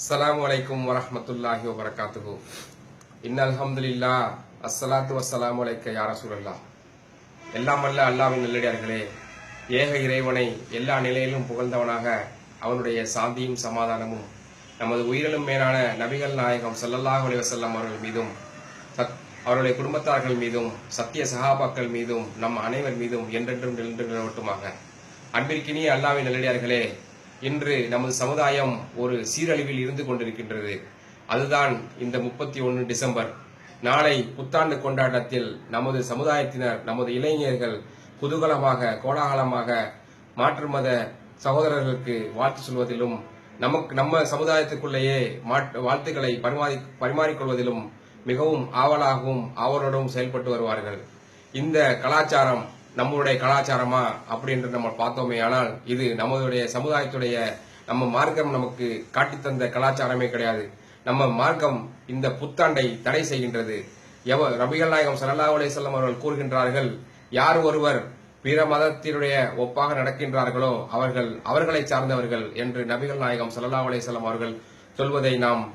அஸ்ஸலாமு அலைக்கும் வரஹ்மத்துல்லாஹி வபரகாத்துஹு இன்ன அல்ஹம்துலில்லா அஸ்ஸலாத்து வஸ்ஸலாமு அலைக்க யா சூழல்லா எல்லாம் அல்ல அல்லாஹ்வின் நல்லடியார்களே ஏக இறைவனை எல்லா நிலையிலும் புகழ்ந்தவனாக அவனுடைய சாந்தியும் சமாதானமும் நமது உயிரிலும் மேலான நபிகள் நாயகம் ஸல்லல்லாஹு அலைஹி வஸல்லம் அவர்கள் மீதும் சத் அவருடைய குடும்பத்தார்கள் மீதும் சத்திய சகாபாக்கள் மீதும் நம் அனைவர் மீதும் என்றென்றும் நின்று நிலவட்டுமாக அன்பிற்கினிய அல்லாவின் நல்லடியார்களே இன்று நமது சமுதாயம் ஒரு சீரழிவில் இருந்து கொண்டிருக்கின்றது. அதுதான் இந்த முப்பத்தி ஒன்று டிசம்பர். நாளை புத்தாண்டு கொண்டாட்டத்தில் நமது சமுதாயத்தினர் நமது இளைஞர்கள் குதூகலமாக கோலாகலமாக மாற்று மத சகோதரர்களுக்கு வாழ்த்து சொல்வதிலும் நமக்கு நம்ம சமுதாயத்துக்குள்ளேயே வாழ்த்துக்களை பரிமாறி பரிமாறிக்கொள்வதிலும் மிகவும் ஆவலாகவும் ஆவலோடும் செயல்பட்டு வருவார்கள். இந்த கலாச்சாரம் நம்மளுடைய கலாச்சாரமா அப்படி என்று நம்ம பார்த்தோமே ஆனால் இது நம்மளுடைய சமுதாயத்துடைய நம்ம மார்க்கம் நமக்கு காட்டித் தந்த கலாச்சாரமே கிடையாது. நம்ம மார்க்கம் இந்த புத்தாண்டை தடை செய்கின்றது. எவ ரபிகள் நாயகம் சல்லா அலிசல்லம் அவர்கள் கூறுகின்றார்கள் யார் ஒருவர் பிற மதத்தினுடைய ஒப்பாக நடக்கின்றார்களோ அவர்கள் அவர்களை சார்ந்தவர்கள் என்று நபிகள் நாயகம் சல்லா அலிசல்லம் அவர்கள் சொல்வதை நாம்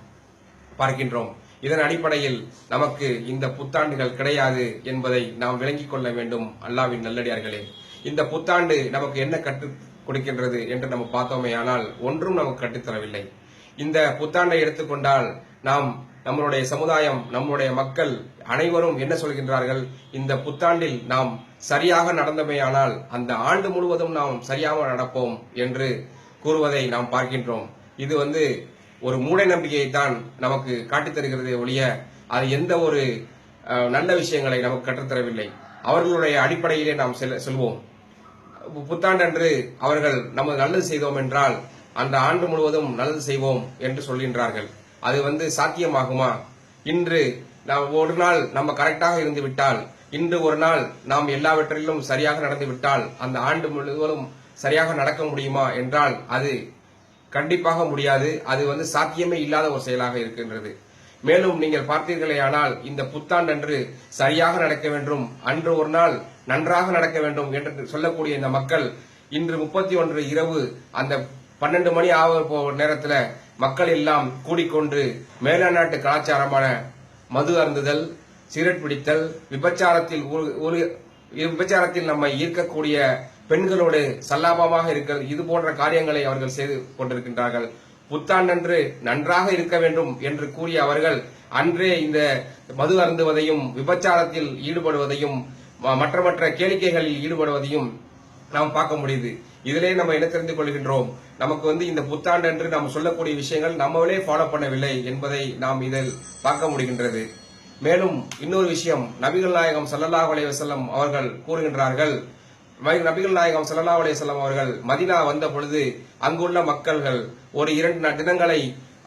பார்க்கின்றோம். இதன் அடிப்படையில் நமக்கு இந்த புத்தாண்டுகள் கிடையாது என்பதை நாம் விளங்கிக் கொள்ள வேண்டும் அல்லாவின் நல்லடியார்களே. இந்த புத்தாண்டு நமக்கு என்ன கற்றுக் கொடுக்கின்றது என்று நம்ம பார்த்தோமே ஆனால் ஒன்றும் நமக்கு கற்றுத்தரவில்லை இந்த புத்தாண்டை எடுத்துக்கொண்டால் நாம் நம்மளுடைய சமுதாயம் நம்முடைய மக்கள் அனைவரும் என்ன சொல்கின்றார்கள்? இந்த புத்தாண்டில் நாம் சரியாக நடந்தமையானால் அந்த ஆண்டு முழுவதும் நாம் சரியாக நடப்போம் என்று கூறுவதை நாம் பார்க்கின்றோம். இது வந்து ஒரு மூட நம்பிக்கையை தான் நமக்கு காட்டித் தருகிறதே ஒழிய அது எந்த ஒரு நல்ல விஷயங்களை நமக்கு கற்றுத்தரவில்லை அவர்களுடைய அடிப்படையிலே நாம் செல்ல- செல்வோம். புத்தாண்டன்று அவர்கள் நமது நல்லது செய்தோம் என்றால் அந்த ஆண்டு முழுவதும் நல்லது செய்வோம் என்று சொல்கின்றார்கள். அது வந்து சாத்தியமாகுமா? இன்று நாம் ஒரு நாள் நம்ம கரெக்டாக இருந்து விட்டால் இன்று ஒரு நாள் நாம் எல்லாவற்றிலும் சரியாக நடந்து விட்டால் அந்த ஆண்டு முழுவதும் சரியாக நடக்க முடியுமா என்றால் அது கண்டிப்பாக முடியாது. அது வந்து சாத்தியமே இல்லாத ஒரு செயலாக இருக்கின்றது. மேலும் நீங்கள் பார்த்தீர்களே ஆனால் இந்த புத்தாண்டன்று சரியாக நடக்க வேண்டும். அன்று ஒரு நாள் நன்றாக நடக்க வேண்டும் என்று சொல்லக்கூடிய இந்த மக்கள் இன்று முப்பத்தி ஒன்று இரவு அந்த பன்னெண்டு மணி ஆக போ நேரத்தில் மக்கள் எல்லாம் கூடிக்கொண்டு மேலநாட்டு கலாச்சாரமான மது அருந்துதல் சிகரெட் பிடித்தல் விபச்சாரத்தில் ஒரு- ஒரு விபச்சாரத்தில் நம்மை ஈர்க்கக்கூடிய பெண்களோடு சல்லாபமாக இருக்க இது போன்ற காரியங்களை அவர்கள் செய்து கொண்டிருக்கின்றார்கள். புத்தாண்டன்று நன்றாக இருக்க வேண்டும் என்று கூறிய அவர்கள் அன்றே இந்த மது அருந்துவதையும் விபச்சாரத்தில் ஈடுபடுவதையும் ம- மற்ற மற்ற கேளிக்கைகளில் ஈடுபடுவதையும் நாம் பார்க்க முடியுது. இதிலே நம்ம என்ன தெரிந்து கொள்கின்றோம்? நமக்கு வந்து இந்த புத்தாண்டு என்று நாம் சொல்லக்கூடிய விஷயங்கள் நம்மளே ஃபாலோ பண்ணவில்லை என்பதை நாம் இதில் பார்க்க முடிகின்றது. மேலும் இன்னொரு விஷயம் நபிகள் நாயகம் சல்லல்லாஹ் அலைஹி வஸல்லம் அவர்கள் கூறுகின்றார்கள் நபிகள் நாயகம் சல்லா அலைஹி அவர்கள் மதினா வந்த பொழுது அங்குள்ள மக்கள்கள் ஒரு இரண்டு தினங்களை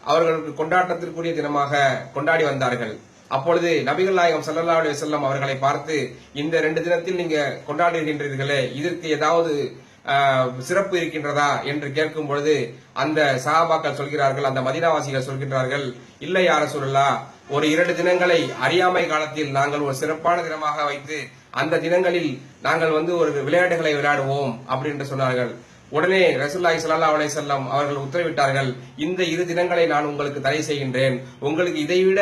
அவர்களுக்கு கொண்டாட்டத்திற்குரிய தினமாக கொண்டாடி வந்தார்கள். அப்பொழுது நபிகள் நாயகம் சல்லா அலைஹி அவர்களை பார்த்து இந்த ரெண்டு தினத்தில் நீங்க கொண்டாடுகின்றீர்களே இதற்கு ஏதாவது சிறப்பு இருக்கின்றதா என்று கேட்கும் பொழுது அந்த சஹாபாக்கள் சொல்கிறார்கள் அந்த மதினாவாசிகள் சொல்கின்றார்கள் இல்லை யார சொல்லலா ஒரு இரண்டு தினங்களை அறியாமை காலத்தில் நாங்கள் ஒரு சிறப்பான தினமாக வைத்து அந்த தினங்களில் நாங்கள் வந்து ஒரு விளையாட்டுகளை விளையாடுவோம் அப்படி என்று சொன்னார்கள். உடனே ரசூலுல்லாஹி ஸல்லல்லாஹு அலைஹி செல்லம் அவர்கள் உத்தரவிட்டார்கள் இந்த இரு தினங்களை நான் உங்களுக்கு தடை செய்கின்றேன். உங்களுக்கு இதைவிட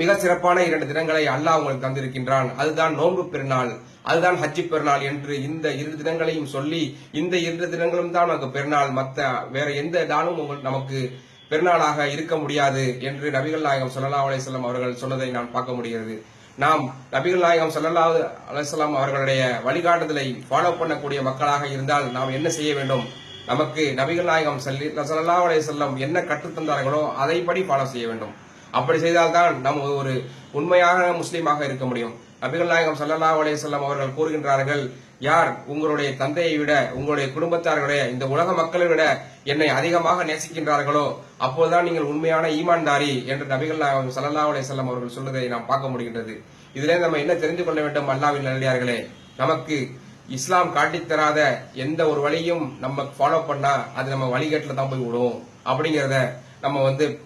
மிக சிறப்பான இரண்டு தினங்களை அல்லாஹ் உங்களுக்கு தந்திருக்கின்றான். அதுதான் நோன்பு பெருநாள். அதுதான் ஹஜ்ஜி பெருநாள் என்று இந்த இரு தினங்களையும் சொல்லி இந்த இரு தினங்களும் தான் நமக்கு பெருநாள். மற்ற வேற எந்த நாளும் உங்கள் நமக்கு பெருநாளாக இருக்க முடியாது என்று நபிகள் நாயகம் ஸல்லல்லாஹு அலைஹி அவர்கள் சொன்னதை நான் பார்க்க முடிகிறது. நாம் நபிகள் நாயகம் சல்லல்லா அலைஹி அவர்களுடைய வழிகாட்டுதலை ஃபாலோ பண்ணக்கூடிய மக்களாக இருந்தால் நாம் என்ன செய்ய வேண்டும்? நமக்கு நபிகள் நாயகம் சல்லி சல்லா அலைஹி செல்லம் என்ன கற்றுத்தந்தார்களோ அதைப்படி ஃபாலோ செய்ய வேண்டும். அப்படி செய்தால்தான் நாம் ஒரு உண்மையான முஸ்லீமாக இருக்க முடியும். நபிகள் நாயகம் சல்லா அலைஹி அவர்கள் கூறுகின்றார்கள் யார் உங்களுடைய தந்தையை விட உங்களுடைய குடும்பத்தார்களுடைய இந்த உலக மக்களை விட என்னை அதிகமாக நேசிக்கின்றார்களோ அப்போதுதான் நீங்கள் உண்மையான ஈமான்தாரி என்று நபிகள் நாயகம் ஸல்லல்லாஹு அலைஹி அவர்கள் சொல்வதை நாம் பார்க்க முடிகின்றது. இதிலே நம்ம என்ன தெரிந்து கொள்ள வேண்டும் அல்லாவின் நல்லடியார்களே? நமக்கு இஸ்லாம் காட்டித் தராத எந்த ஒரு வழியும் நம்ம ஃபாலோ பண்ணா அது நம்ம வழிகேட்டில் தான் போய் விடும். அப்படிங்கிறத நம்ம வந்து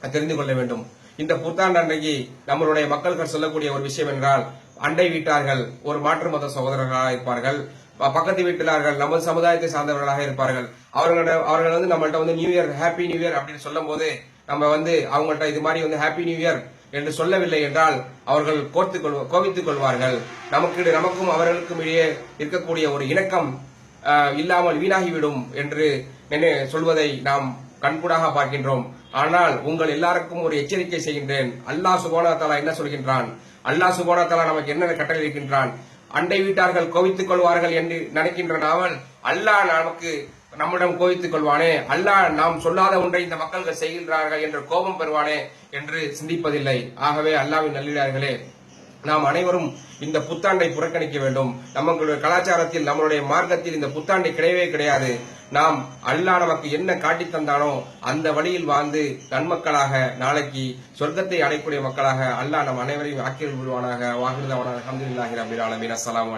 தெரிந்து கொள்ள வேண்டும். இந்த புத்தாண்டு அன்றைக்கு நம்மளுடைய மக்கள்கள் சொல்லக்கூடிய ஒரு விஷயம் என்றால் அண்டை வீட்டார்கள் ஒரு மாற்று மத சகோதரர்களாக இருப்பார்கள். ப- பக்கத்து வீட்டிலார்கள் நமது சமுதாயத்தை சார்ந்தவர்களாக இருப்பார்கள். அவர்களோட அவர்கள் வந்து நம்மள்ட்ட வந்து new year happy new year அப்படின்னு சொல்லும் போது நம்ம வந்து அவங்கள்ட்ட இது மாதிரி வந்து ஹாப்பி நியூ இயர் என்று சொல்லவில்லை என்றால் அவர்கள் கோர்த்து கொள்வ கொள்வார்கள். நமக்கு நமக்கும் அவர்களுக்கும் இடையே இருக்கக்கூடிய ஒரு இணக்கம் இல்லாமல் வீணாகிவிடும் என்று சொல்வதை நாம் கண்கூடாக பார்க்கின்றோம். ஆனால் உங்கள் எல்லாருக்கும் ஒரு எச்சரிக்கை செய்கின்றேன். அல்லாஹ் சுபானா தலா என்ன சொல்கின்றான்? அல்லாஹ் சுபானா தலா நமக்கு என்ன கட்டளை இருக்கின்றான்? அண்டை வீட்டார்கள் கோவித்துக் கொள்வார்கள் என்று நினைக்கின்ற நாவல் அல்லாஹ் நமக்கு நம்மிடம் கோவித்துக் கொள்வானே. அல்லாஹ் நாம் சொல்லாத ஒன்றை இந்த மக்கள்கள் செய்கின்றார்கள் என்று கோபம் பெறுவானே என்று சிந்திப்பதில்லை. ஆகவே அல்லாவின் நல்லிடார்களே நாம் அனைவரும் இந்த புத்தாண்டை புறக்கணிக்க வேண்டும். நம்மளுடைய கலாச்சாரத்தில் நம்மளுடைய மார்க்கத்தில் இந்த புத்தாண்டை கிடையவே கிடையாது. நாம் அல்லாஹ் நமக்கு என்ன காட்டித் தந்தானோ அந்த வழியில் வாழ்ந்து நன்மக்களாக நாளைக்கு சொர்க்கத்தை அடையக்கூடிய மக்களாக அல்லாஹ் நம் அனைவரையும் ஆக்கில் விடுவானாக வாங்கிருந்தவனாக அஹமதுல்லாஹி ரபில் ஆலமீன். அஸ்ஸலாமு